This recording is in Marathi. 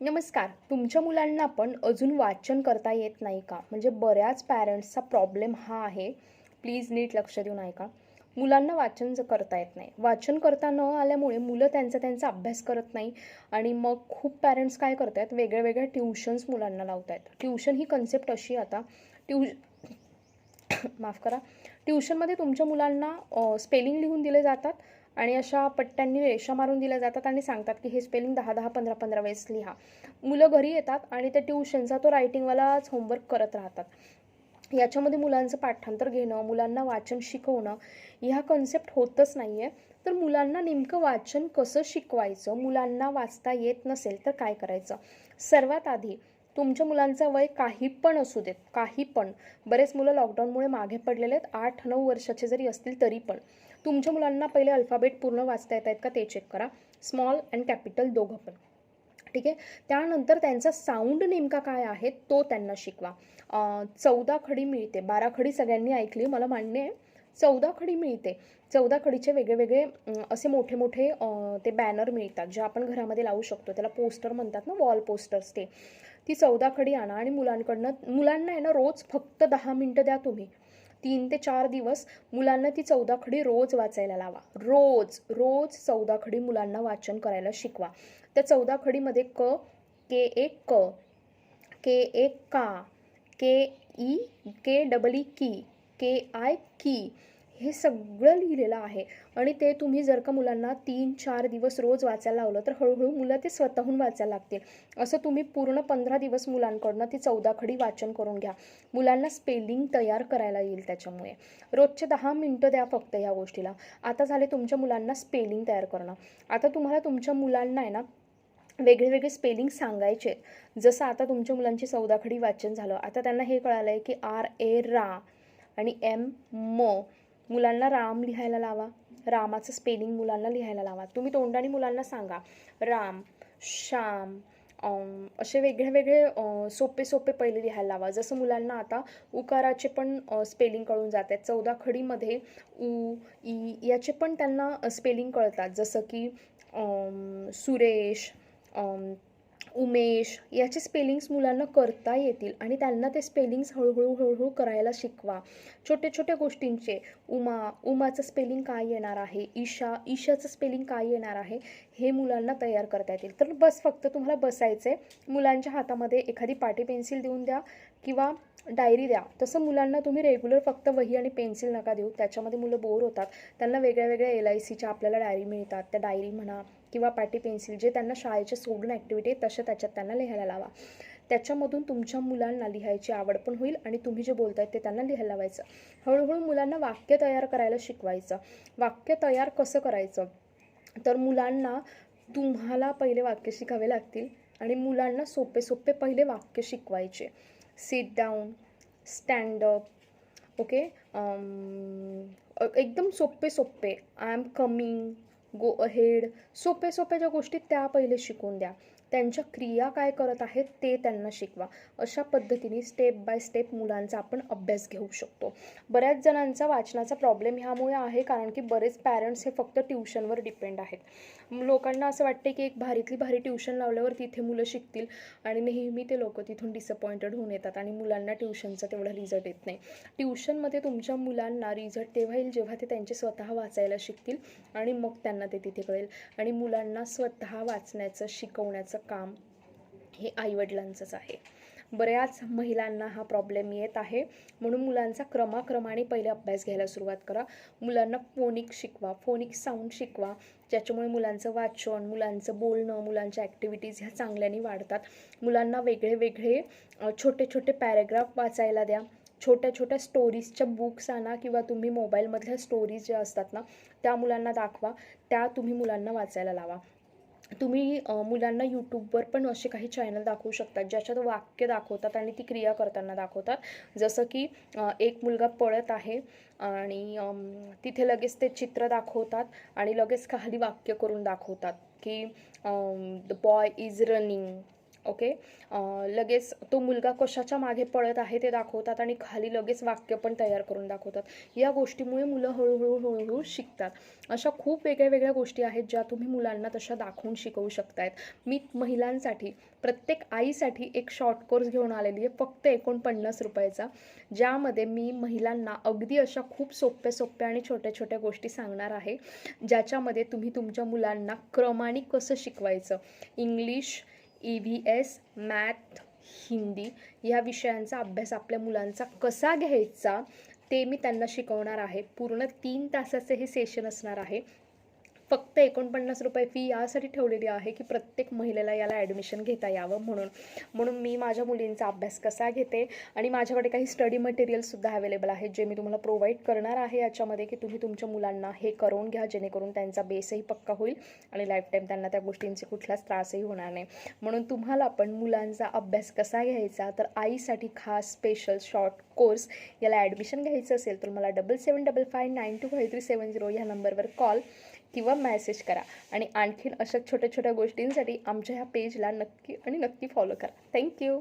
नमस्कार. तुमच्या मुलांना पण अजून वाचन करता येत नाही का? म्हणजे बऱ्याच पॅरेंट्सचा प्रॉब्लेम हा आहे. प्लीज नीट लक्ष देऊन ऐका. मुलांना वाचन जर करता येत नाही. वाचन करता न आल्यामुळे मुलं त्यांचा त्यांचा अभ्यास करत नाही आणि मग खूप पॅरेंट्स काय करत आहेत वेगळ्या वेगळ्या ट्युशन्स मुलांना लावत आहेत ट्युशन ही कन्सेप्ट अशी आता. ट्यू माफ करा. ट्युशनमध्ये तुमच्या मुलांना स्पेलिंग लिहून दिले जातात. आणि अशा पट्ट्यांनी रेषा मारून दिल्या जातात आणि सांगतात की हे स्पेलिंग दहा दहा पंधरा पंधरा वेळेस लिहा. मुलं घरी येतात आणि त्या ट्युशनचा तो रायटिंगवालाच होमवर्क करत राहतात. याच्यामध्ये मुलांचं पाठांतर घेणं मुलांना वाचन शिकवणं ह्या कन्सेप्ट होतच नाही आहे तर मुलांना नेमकं वाचन कसं शिकवायचं? मुलांना वाचता येत नसेल तर काय करायचं? सर्वात आधी तुमच्या मुलांचं वय काही पण असू देत काही पण. बरेच मुलं लॉकडाऊनमुळे मागे पडलेले आहेत. आठ नऊ वर्षाचे जरी असतील तरी पण. तुमच्या मुलांना पहिले अल्फाबेट पूर्ण वाचता येत आहेत का ते चेक करा. स्मॉल अँड कॅपिटल दोघं पण. ठीक आहे? त्यानंतर त्यांचा साऊंड नेमका काय आहे तो त्यांना शिकवा. चौदा खडी मिळते. बारा खडी सगळ्यांनी ऐकली. मला मान्य आहे. चौदा खडी मिळते. चौदा खडीचे वेगळेवेगळे असे मोठे मोठे ते बॅनर मिळतात. जे आपण घरामध्ये लावू शकतो. त्याला पोस्टर म्हणतात ना वॉल पोस्टर्स ते. ती चौदा खडी आणा आणि मुलांकडनं मुलांना आहे ना रोज फक्त दहा मिनटं द्या तुम्ही. तीन ते चार दिवस मुलांना ती चौदा खडी रोज वाचायला लावा. रोज रोज चौदा खडी मुलांना वाचन करायला शिकवा. त्या चौदा खडीमध्ये क के एक क के एक का K E K double E की के आय की हे सगळं लिहिलेलं आहे. आणि ते तुम्ही जर का मुलांना तीन चार दिवस रोज वाचायला लावलं तर हळूहळू मुलं ते स्वतःहून वाचायला लागतील. असं तुम्ही पूर्ण पंधरा दिवस मुलांकडनं ती चौदा खडी वाचन करून घ्या. मुलांना स्पेलिंग तयार करायला येईल त्याच्यामुळे. रोजचे दहा मिनटं द्या फक्त या गोष्टीला. आता झाले तुमच्या मुलांना स्पेलिंग तयार करणं. आता तुम्हाला तुमच्या मुलांना आहे ना वेगळे वेगळे स्पेलिंग सांगायचे जसं आता तुमच्या मुलांची चौदाखडी वाचन झालं. आता त्यांना हे कळालं आहे की आर ए रा आणि एम म. मुलांना राम लिहायला लावा. रामाचं स्पेलिंग मुलांना लिहायला लावा. तुम्ही तोंडाने मुलांना सांगा. राम श्याम असे वेगळे वेगळे सोपे सोपे पहिले लिहायला लावा. जसं मुलांना आता उकाराचे पण स्पेलिंग कळून जात आहेत चौदा खडीमध्ये उ ई याचे पण त्यांना स्पेलिंग कळतात. जसं की सुरेश उमेश याचे स्पेलिंग्स मुलांना करता येतील आणि त्यांना ते स्पेलिंग्स हळूहळू हळूहळू करायला शिकवा. छोट्या छोट्या गोष्टींचे. उमा उमाचं स्पेलिंग काय येणार आहे? ईशा ईशाचं स्पेलिंग काय येणार आहे? हे मुलांना तयार करता येतील. तर बस फक्त तुम्हाला बसायचं आहे मुलांच्या हातामध्ये एखादी पाटी पेन्सिल देऊन द्या किंवा डायरी द्या. तसं मुलांना तुम्ही रेग्युलर फक्त वही आणि पेन्सिल नका देऊ. त्याच्यामध्ये मुलं बोर होतात. त्यांना वेगळ्या वेगळ्या एल आय सीच्या आपल्याला डायरी मिळतात. त्या डायरी म्हणा किंवा पाटी पेन्सिल जे त्यांना शाळेचे सोडून ॲक्टिव्हिटी आहे तशा त्याच्यात त्यांना लिहायला लावा. त्याच्यामधून तुमच्या मुलांना लिहायची आवड पण होईल आणि तुम्ही जे बोलताय ते त्यांना लिहायला लावायचं. हळूहळू मुलांना वाक्य तयार करायला शिकवायचं. वाक्य तयार कसं करायचं? तर मुलांना तुम्हाला पहिले वाक्य शिकावे लागतील आणि मुलांना सोपे सोपे पहिले वाक्य शिकवायचे. सिट डाऊन स्टँडअप ओके एकदम सोपे सोपे. I am coming go ahead सोपे सोप्या ज्या गोष्टी त्या पहिले शिकून द्या. त्यांच्या क्रिया काय करत आहेत ते त्यांना शिकवा. अशा पद्धतीने स्टेप बाय स्टेप मुलांचा आपण अभ्यास घेऊ शकतो. बऱ्याच जणांचा वाचनाचा प्रॉब्लेम ह्यामुळे आहे कारण की बरेच पॅरेंट्स हे फक्त ट्युशनवर डिपेंड आहेत. लोकांना असं वाटते की एक भारीतली भारी ट्युशन लावल्यावर तिथे मुलं शिकतील आणि नेहमी ते लोक तिथून डिसअपॉइंटेड होऊन येतात आणि मुलांना ट्युशनचा तेवढा रिझल्ट येत नाही. ट्युशनमध्ये तुमच्या मुलांना रिझल्ट तेव्हा येईल जेव्हा ते त्यांचे स्वतः वाचायला शिकतील आणि मग त्यांना ते तिथे कळेल. आणि मुलांना स्वतः वाचण्याचं शिकवण्याचं काम हे आईवडिलांचंच आहे. बऱ्याच महिलांना हा प्रॉब्लेम येत आहे. म्हणून मुलांचा क्रमाक्रमाने पहिले अभ्यास घ्यायला सुरुवात करा. मुलांना फोनिक शिकवा फोनिक साऊंड शिकवा ज्याच्यामुळे मुलांचं वाचन मुलांचं बोलणं मुलांच्या ॲक्टिव्हिटीज ह्या चांगल्याने वाढतात. मुलांना वेगळे वेगळे छोटे छोटे पॅरेग्राफ वाचायला द्या. छोट्या छोट्या स्टोरीजच्या बुक्स आणा किंवा तुम्ही मोबाईलमधल्या स्टोरीज ज्या असतात ना त्या मुलांना दाखवा. त्या तुम्ही मुलांना वाचायला लावा. तुम्ही मुलांना यूट्यूबवर पण असे काही चॅनल दाखवू शकतात ज्याच्यात वाक्य दाखवतात आणि ती क्रिया करताना दाखवतात. जसं की एक मुलगा पळत आहे आणि तिथे लगेच ते चित्र दाखवतात आणि लगेच खाली वाक्य करून दाखवतात की the boy is running okay? लगेच तो मुलगा कशाच्या मागे पळत आहे ते दाखवतात आणि खाली लगेच वाक्य पण तयार करून दाखवतात. या गोष्टीमुळे मुलं हळूहळू हळूहळू शिकतात. अशा खूप वेगळ्या वेगळ्या गोष्टी आहेत ज्या तुम्ही मुलांना तशा दाखवून शिकवू शकतायत. मी महिलांसाठी प्रत्येक आईसाठी एक शॉर्ट कोर्स घेऊन आलेली आहे फक्त एकोणपन्नास रुपयाचा. ज्यामध्ये मी महिलांना अगदी अशा खूप सोप्या सोप्या आणि छोट्या छोट्या गोष्टी सांगणार आहे. ज्याच्यामध्ये तुम्ही तुमच्या मुलांना क्रमाने कसं शिकवायचं? English E V S math Hindi ह्या विषयांचा अभ्यास आपल्या मुलांचा कसा घ्यायचा ते मी त्यांना शिकवणार आहे. पूर्ण तीन तासाचे हे सेशन असणार आहे. फक्त एकोणपन्नास रुपये फी यासाठी ठेवलेली आहे की प्रत्येक महिलेला याला ॲडमिशन घेता यावं म्हणून. म्हणून मी माझ्या मुलींचा अभ्यास कसा घेते आणि माझ्याकडे काही स्टडी मटेरियलसुद्धा अवेलेबल आहेत जे मी तुम्हाला प्रोव्हाइड करणार आहे याच्यामध्ये की तुम्ही तुमच्या मुलांना हे करून घ्या जेणेकरून त्यांचा बेसही पक्का होईल आणि लाईफ टाईम त्यांना त्या गोष्टींचे कुठलाच त्रासही होणार नाही. म्हणून तुम्हाला पण मुलांचा अभ्यास कसा घ्यायचा तर आईसाठी खास स्पेशल शॉर्ट कोर्स याला ॲडमिशन घ्यायचं असेल तर मला double seven double five nine two five three seven zero ह्या नंबरवर कॉल किंवा मॅसेज करा. आणि आणखीन अशा छोट्या छोट्या गोष्टींसाठी आमच्या ह्या पेजला नक्की आणि नक्की फॉलो करा. थँक्यू